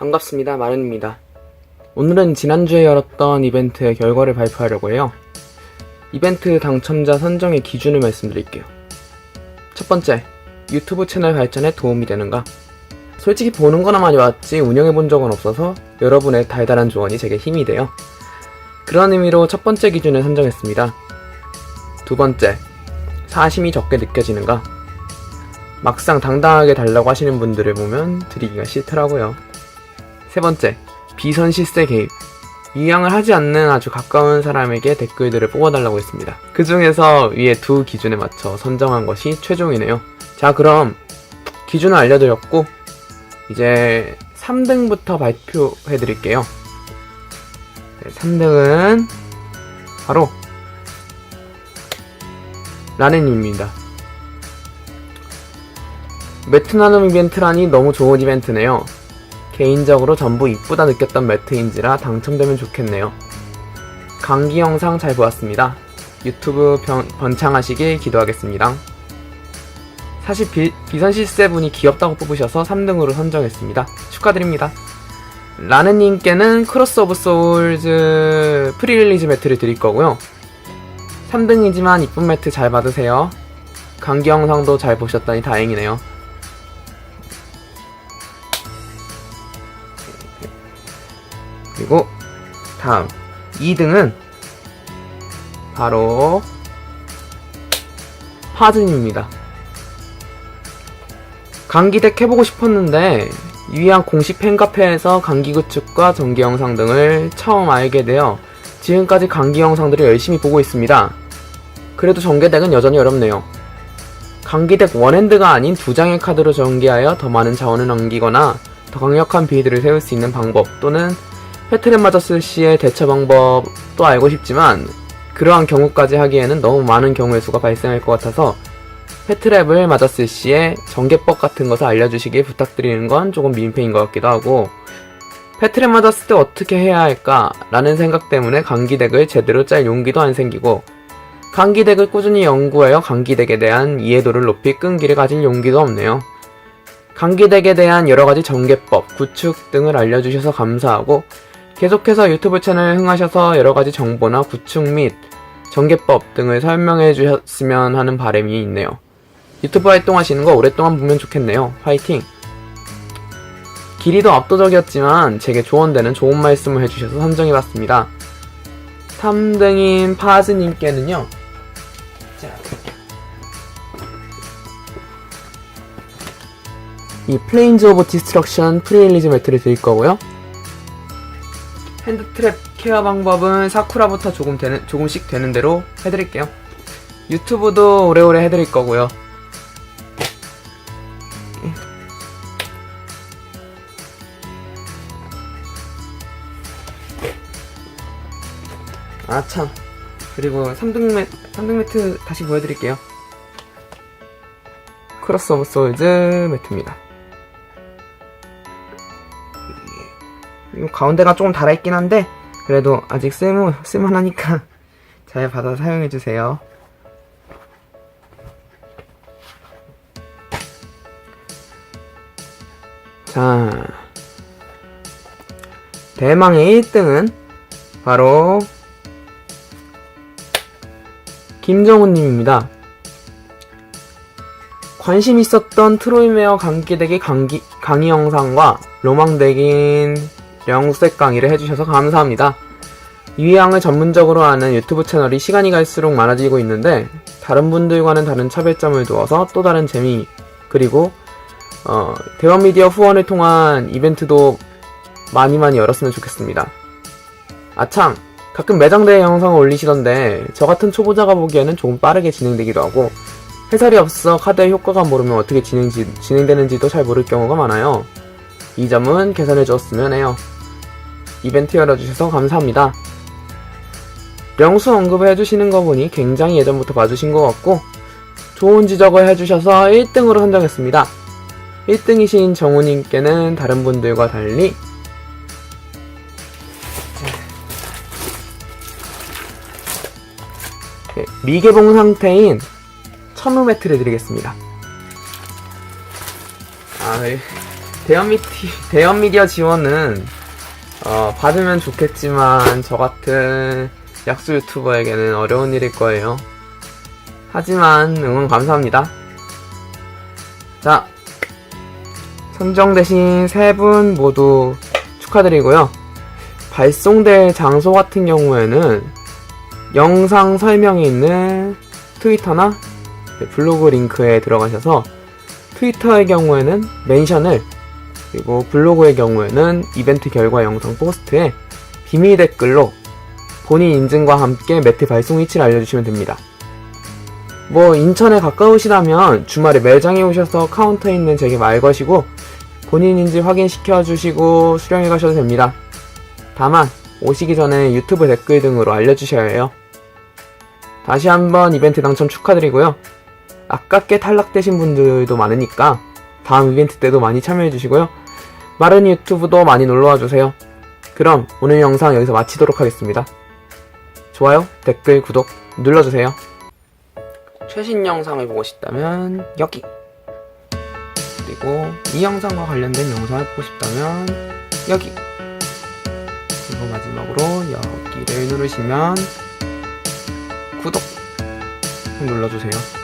반갑습니다. 마른입니다. 오늘은 지난주에 열었던 이벤트의 결과를 발표하려고 해요. 이벤트 당첨자 선정의 기준을 말씀드릴게요. 첫 번째, 유튜브 채널 발전에 도움이 되는가? 솔직히 보는 거나 많이 왔지 운영해 본 적은 없어서 여러분의 달달한 조언이 제게 힘이 돼요. 그런 의미로 첫 번째 기준을 선정했습니다. 두 번째, 사심이 적게 느껴지는가? 막상 당당하게 달라고 하시는 분들을 보면 드리기가 싫더라고요. 세 번째, 비선 실세 개입. 유양을 하지 않는 아주 가까운 사람에게 댓글들을 뽑아달라고 했습니다. 그 중에서 위에 두 기준에 맞춰 선정한 것이 최종이네요. 자, 그럼 기준을 알려드렸고, 이제 3등부터 발표해드릴게요. 3등은 바로 라네님입니다. 나눔 이벤트라니 너무 좋은 이벤트네요. 개인적으로 전부 이쁘다 느꼈던 매트인지라 당첨되면 좋겠네요. 강기 영상 잘 보았습니다. 유튜브 변, 번창하시길 기도하겠습니다. 사실 비, 비선 실세분이 귀엽다고 뽑으셔서 3등으로 선정했습니다. 축하드립니다. 라네님께는 크로스 오브 소울즈 프리릴리즈 매트를 드릴 거고요. 3등이지만 이쁜 매트 잘 받으세요. 강기 영상도 잘 보셨다니 다행이네요. 그리고 다음 2등은 바로 파즈님입니다. 강기덱 해보고 싶었는데 유의한 공식 팬카페에서 강기 구축과 전기 영상 등을 처음 알게 되어 지금까지 강기 영상들을 열심히 보고 있습니다. 그래도 전개덱은 여전히 어렵네요. 강기덱 원핸드가 아닌 두 장의 카드로 전개하여 더 많은 자원을 남기거나 더 강력한 빌드를 세울 수 있는 방법 또는 패트랩 맞았을 시의 대처 방법도 알고 싶지만 그러한 경우까지 하기에는 너무 많은 경우의 수가 발생할 것 같아서 패트랩을 맞았을 시에 전개법 같은 것을 알려주시길 부탁드리는 건 조금 민폐인 것 같기도 하고 패트랩 맞았을 때 어떻게 해야 할까 라는 생각 때문에 강기덱을 제대로 짤 용기도 안 생기고 강기덱을 꾸준히 연구하여 강기덱에 대한 이해도를 높이 끈기를 가질 용기도 없네요. 강기덱에 대한 여러가지 전개법, 구축 등을 알려주셔서 감사하고 계속해서 유튜브 채널 흥하셔서 여러가지 정보나 구축 및 전개법 등을 설명해 주셨으면 하는 바람이 있네요. 유튜브 활동하시는 거 오랫동안 보면 좋겠네요. 화이팅! 길이도 압도적이었지만 제게 조언되는 좋은 말씀을 해주셔서 선정해봤습니다. 3등인 파즈님께는요. 자, 이 플레인즈 오브 디스트럭션 프리일리즈 매트를 드릴 거고요. 핸드트랩 케어 방법은 사쿠라부터 조금 되는, 조금씩 되는 대로 해드릴게요. 유튜브도 오래오래 해드릴 거고요. 아, 참. 그리고 3등 매, 3등 매트 다시 보여드릴게요. 크로스 오브 소울즈 매트입니다. 가운데가 조금 달아있긴 한데, 그래도 아직 쓸모, 쓸만하니까 잘 받아 사용해주세요. 자, 대망의 1등은 바로 김정훈님입니다. 관심 있었던 트로이메어 강기덱의 강기, 강의 영상과 로망덱인 영색 강의를 해주셔서 감사합니다. 유희양을 전문적으로 아는 유튜브 채널이 시간이 갈수록 많아지고 있는데 다른 분들과는 다른 차별점을 두어서 또 다른 재미 그리고 어, 대원 미디어 후원을 통한 이벤트도 많이 많이 열었으면 좋겠습니다. 아참 가끔 매장대회 영상을 올리시던데 저 같은 초보자가 보기에는 조금 빠르게 진행되기도 하고 해설이 없어 카드의 효과가 모르면 어떻게 진행지, 진행되는지도 잘 모를 경우가 많아요. 이 점은 개선해 주었으면 해요. 이벤트 열어주셔서 감사합니다. 명수 언급을 해주시는 거 보니 굉장히 예전부터 봐주신 것 같고 좋은 지적을 해주셔서 1등으로 선정했습니다. 1등이신 정우님께는 다른 분들과 달리 네, 미개봉 상태인 천우 매트를 드리겠습니다. 아, 네. 대형 미티, 대형 미디어 지원은 어, 받으면 좋겠지만 저 같은 약수 유튜버에게는 어려운 일일 거예요. 하지만 응원 감사합니다. 자, 선정되신 세 분 모두 축하드리고요. 발송될 장소 같은 경우에는 영상 설명에 있는 트위터나 네, 블로그 링크에 들어가셔서 트위터의 경우에는 멘션을 그리고 블로그의 경우에는 이벤트 결과 영상 포스트에 비밀 댓글로 본인 인증과 함께 매트 발송 위치를 알려주시면 됩니다. 뭐 인천에 가까우시다면 주말에 매장에 오셔서 카운터에 있는 제게 말 거시고 본인인지 확인시켜 주시고 수령해 가셔도 됩니다. 다만 오시기 전에 유튜브 댓글 등으로 알려주셔야 해요. 다시 한번 이벤트 당첨 축하드리고요. 아깝게 탈락되신 분들도 많으니까 다음 이벤트 때도 많이 참여해 주시고요. 마른 유튜브도 많이 놀러와 주세요. 그럼 오늘 영상 여기서 마치도록 하겠습니다. 좋아요, 댓글, 구독 눌러주세요. 최신 영상을 보고 싶다면 여기 그리고 이 영상과 관련된 영상을 보고 싶다면 여기 그리고 마지막으로 여기를 누르시면 구독 눌러주세요.